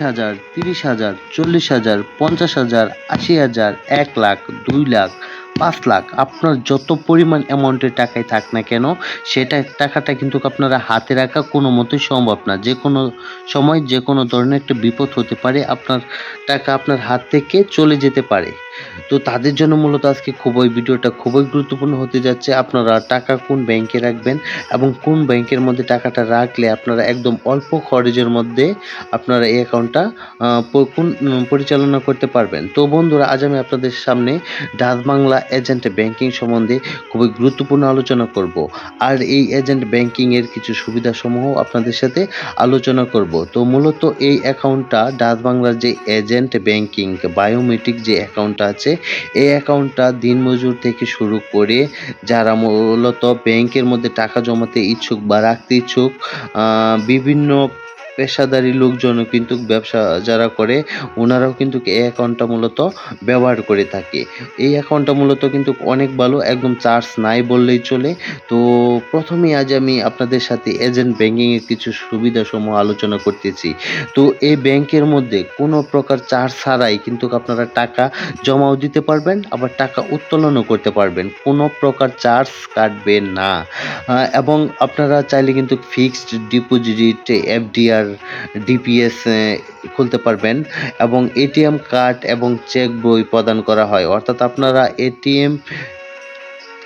হাজার তিরিশ হাজার চল্লিশ হাজার পঞ্চাশ হাজার আশি হাজার এক লাখ দুই লাখ। পাঁচ লাখ। আপনার যত পরিমাণ অ্যামাউন্টের টাকাই থাক না কেন, সেটা টাকাটা কিন্তু আপনারা হাতে রাখা কোনো মতোই সম্ভব না। যে কোনো সময় যে কোনো ধরনের একটা বিপদ হতে পারে, আপনার টাকা আপনার হাত থেকে চলে যেতে পারে। তো তাদের জন্য মূলত আজকে খুবই ভিডিওটা খুবই গুরুত্বপূর্ণ হতে যাচ্ছে। আপনারা টাকা কোন ব্যাংকে রাখবেন এবং কোন ব্যাংকের মধ্যে টাকাটা রাখলে আপনারা একদম অল্প খরচের মধ্যে আপনারা এই অ্যাকাউন্টটা কোন পরিচালনা করতে পারবেন। তো বন্ধুরা, আজ আমি আপনাদের সামনে ডাচ বাংলা এজেন্ট ব্যাংকিং সম্বন্ধে খুবই গুরুত্বপূর্ণ আলোচনা করব। আর এই এজেন্ট ব্যাংকিং এর কিছু সুবিধাসমূহ আপনাদের সাথে আলোচনা করব। তো মূলত এই অ্যাকাউন্টটা ডাচ বাংলার যে এজেন্ট ব্যাংকিং বায়োমেট্রিক যে অ্যাকাউন্টটা আছে, এই অ্যাকাউন্টটা দিনমজুর থেকে শুরু করে যারা মূলত ব্যাংকের মধ্যে টাকা জমাতে ইচ্ছুক বা রাখতে ইচ্ছুক বিভিন্ন পেশাদারি লোকজনও কিন্তু ব্যবসা যারা করে, ওনারাও কিন্তু এই অ্যাকাউন্টটা মূলত ব্যবহার করে থাকে। এই অ্যাকাউন্টটা মূলত কিন্তু অনেক ভালো, একদম চার্জ নাই বললেই চলে। তো প্রথমেই আজ আমি আপনাদের সাথে এজেন্ট ব্যাঙ্কিংয়ের কিছু সুবিধা সমূহ আলোচনা করতেছি। তো এই ব্যাংকের মধ্যে কোনো প্রকার চার্জ ছাড়াই কিন্তু আপনারা টাকা জমাও দিতে পারবেন, আবার টাকা উত্তোলনও করতে পারবেন। কোনো প্রকার চার্জ কাটবে না। এবং আপনারা চাইলে কিন্তু ফিক্সড ডিপোজিট এফডিআর ডিপিএস খুলতে পারবেন এবং এটিএম কার্ড এবং চেক বই প্রদান করা হয়। অর্থাৎ আপনারা এটিএম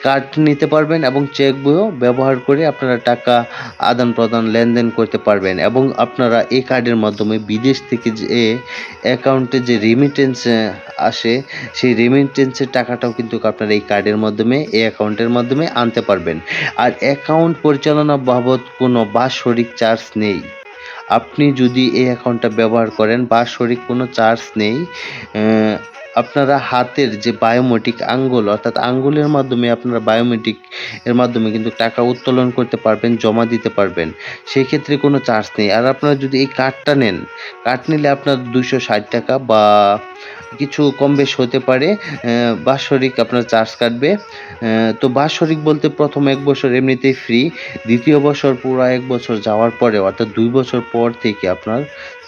কার্ড নিতে পারবেন এবং চেক বইও ব্যবহার করে আপনারা টাকা আদান প্রদান লেনদেন করতে পারবেন এবং আপনারা এই কার্ডের মাধ্যমে বিদেশ থেকে যে অ্যাকাউন্টে যে রেমিটেন্স আসে, সেই রেমিটেন্সের টাকাটাও কিন্তু আপনারা এই কার্ডের মাধ্যমে এই অ্যাকাউন্টের মাধ্যমে আনতে পারবেন। আর অ্যাকাউন্ট পরিচালনা বাবদ কোনো বাৎসরিক চার্জ নেই। আপনি যদি এই অ্যাকাউন্টটা ব্যবহার করেন বাৎসরিক কোনো চার্জ নেই আপনারা হাতের যে বায়োমেট্রিক আঙ্গুল, অর্থাৎ আঙ্গুলের মাধ্যমে আপনারা বায়োমেট্রিক এর মাধ্যমে কিন্তু টাকা উত্তোলন করতে পারবেন, জমা দিতে পারবেন। সেই ক্ষেত্রে কোনো চার্জ নেই। আর আপনারা যদি এই কার্ডটা নেন কার্ড নিলে আপনার দুশো ষাট টাকা বা কিছু কম বেশ হতে পারে। বাৎসরিক আপনার চার্জ কাটবে। তো বাৎসরিক বলতে প্রথম এক বছর এমনিতেই ফ্রি দ্বিতীয় বছর পুরো এক বছর যাওয়ার পরে, অর্থাৎ দুই বছর পর থেকে আপনার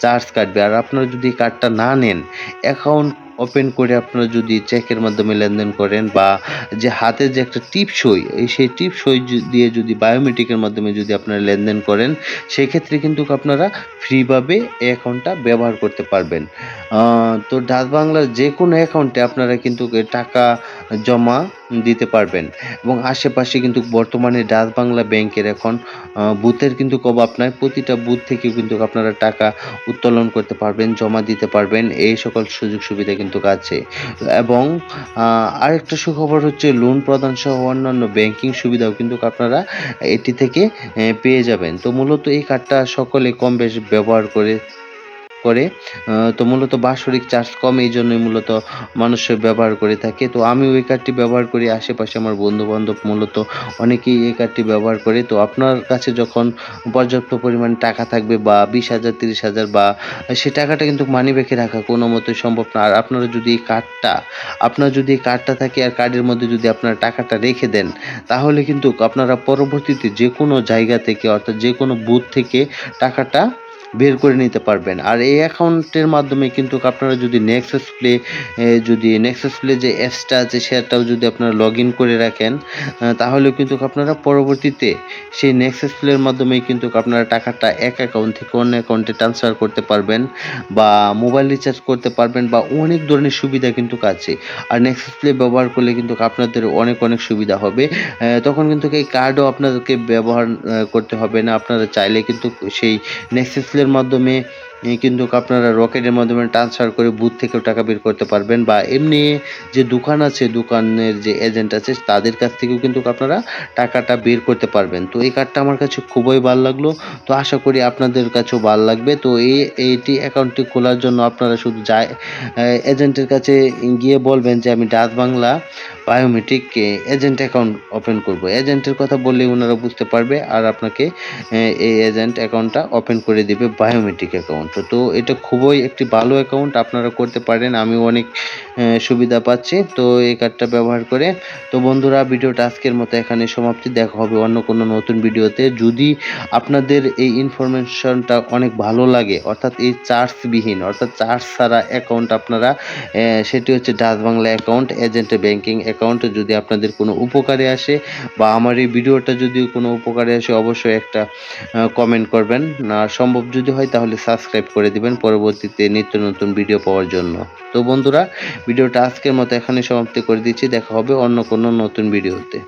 চার্জ কাটবে। আর আপনারা যদি কার্ডটা না নেন অ্যাকাউন্ট ওপেন করে আপনারা যদি চেকের মাধ্যমে লেনদেন করেন বা যে হাতে যে একটা টিপ সই, এই সেই টিপ সই দিয়ে যদি বায়োমেট্রিকের মাধ্যমে যদি আপনারা লেনদেন করেন, সেক্ষেত্রে কিন্তু আপনারা ফ্রিভাবে এই অ্যাকাউন্টটা ব্যবহার করতে পারবেন। তো ডাচ বাংলার যে কোনো অ্যাকাউন্টে আপনারা কিন্তু টাকা জমা দিতে পারবেন। এবং আশেপাশে কিন্তু বর্তমানে ডাচ বাংলা ব্যাংকের এখন বুথের কিন্তু অভাব নাই। প্রতিটা বুথ থেকে কিন্তু আপনারা টাকা উত্তোলন করতে পারবেন, জমা দিতে পারবেন। এই সকল সুযোগ সুবিধা কিন্তু আছে। এবং আরেকটা সুখবর হচ্ছে লোন প্রদান সহ অন্যান্য ব্যাংকিং সুবিধাও কিন্তু আপনারা এটি থেকে পেয়ে যাবেন। তো মূলত এই কার্ডটা সকলে কম বেশ ব্যবহার করে করে তো মূলত বাৎসরিক চার্জ কম, এই জন্যই মূলত মানুষ ব্যবহার করে থাকে। তো আমি ওই কার্ডটি ব্যবহার করি, আশেপাশে আমার বন্ধু বান্ধব মূলত অনেকেই এই কার্ডটি ব্যবহার করে। তো আপনার কাছে যখন পর্যাপ্ত পরিমাণ টাকা থাকবে বা বিশ হাজার, তিরিশ হাজার বা সে টাকাটা কিন্তু মানি ব্যাগে রাখা কোনো মতোই সম্ভব না। আর আপনারা যদি এই কার্ডটা আপনার যদি এই কার্ডটা থাকে আর কার্ডের মধ্যে যদি আপনারা টাকাটা রেখে দেন, তাহলে কিন্তু আপনারা পরবর্তীতে যে কোনো জায়গা থেকে অর্থাৎ যে কোনো বুথ থেকে টাকাটা বের করে নিতে পারবেন। আর এই অ্যাকাউন্টের মাধ্যমে কিন্তু আপনারা যদি নেক্সাস প্লে যদি নেক্সাস প্লে যে অ্যাপসটা আছে, সেটাও যদি আপনারা লগ ইন করে রাখেন তাহলে কিন্তু আপনারা পরবর্তীতে সেই নেক্সাস প্লের মাধ্যমে কিন্তু আপনারা টাকাটা এক অ্যাকাউন্ট থেকে অন্য অ্যাকাউন্টে ট্রান্সফার করতে পারবেন বা মোবাইল রিচার্জ করতে পারবেন বা অনেক ধরনের সুবিধা কিন্তু আছে। আর নেক্সাস প্লে ব্যবহার করলে কিন্তু আপনাদের অনেক অনেক সুবিধা হবে। তখন কিন্তু এই কার্ডও আপনাদেরকে ব্যবহার করতে হবে না। আপনারা চাইলে কিন্তু সেই নেক্সাস প্লের মাধ্যমে কিন্তু আপনারা রকেটের মাধ্যমে ট্রান্সফার করে বুথ থেকেও টাকা বের করতে পারবেন বা এমনি যে দোকান আছে, দোকানের যে এজেন্ট আছে, তাদের কাছ থেকেও কিন্তু আপনারা টাকাটা বের করতে পারবেন। তো এই কার্ডটা আমার কাছে খুবই ভালো লাগল। তো আশা করি আপনাদের কাছেও ভালো লাগবে। তো এই এইটি অ্যাকাউন্টটি খোলার জন্য আপনারা শুধু যায় এজেন্টের কাছে গিয়ে বলবেন যে আমি Dutch Bangla biometric agent account open করব। এজেন্টের কথা বললে ওনারা বুঝতে পারবে আর আপনাকে এই এজেন্ট অ্যাকাউন্টটা ওপেন করে দেবে বায়োমেট্রিক অ্যাকাউন্ট তো এটা খুবই একটি ভালো অ্যাকাউন্ট আপনারা করতে পারেন আমি অনেক সুবিধা পাচ্ছি। তো এই কার্ডটা ব্যবহার করে, তো বন্ধুরা, ভিডিওটা আজকের মতো এখানে সমাপ্তি। দেখা হবে অন্য কোনো নতুন ভিডিওতে। যদি আপনাদের এই ইনফরমেশনটা অনেক ভালো লাগে, অর্থাৎ এই চার্জবিহীন অর্থাৎ চার্জ ছাড়া অ্যাকাউন্ট আপনারা সেটি হচ্ছে Dutch Bangla account agent banking account যদি আপনাদের কোনো উপকারে আসে বা আমার এই ভিডিওটা যদি কোনো উপকারে আসে, অবশ্যই একটা কমেন্ট করবেন। না সম্ভব যদি হয়, তাহলে সাবস্ক্রাইব করে দিবেন পরবর্তীতে নিত্য নতুন ভিডিও পাওয়ার জন্য। তো বন্ধুরা ভিডিওটা আজকের মতো এখানে সমাপ্তি করে দিচ্ছি। দেখা হবে অন্য কোনো নতুন ভিডিওতে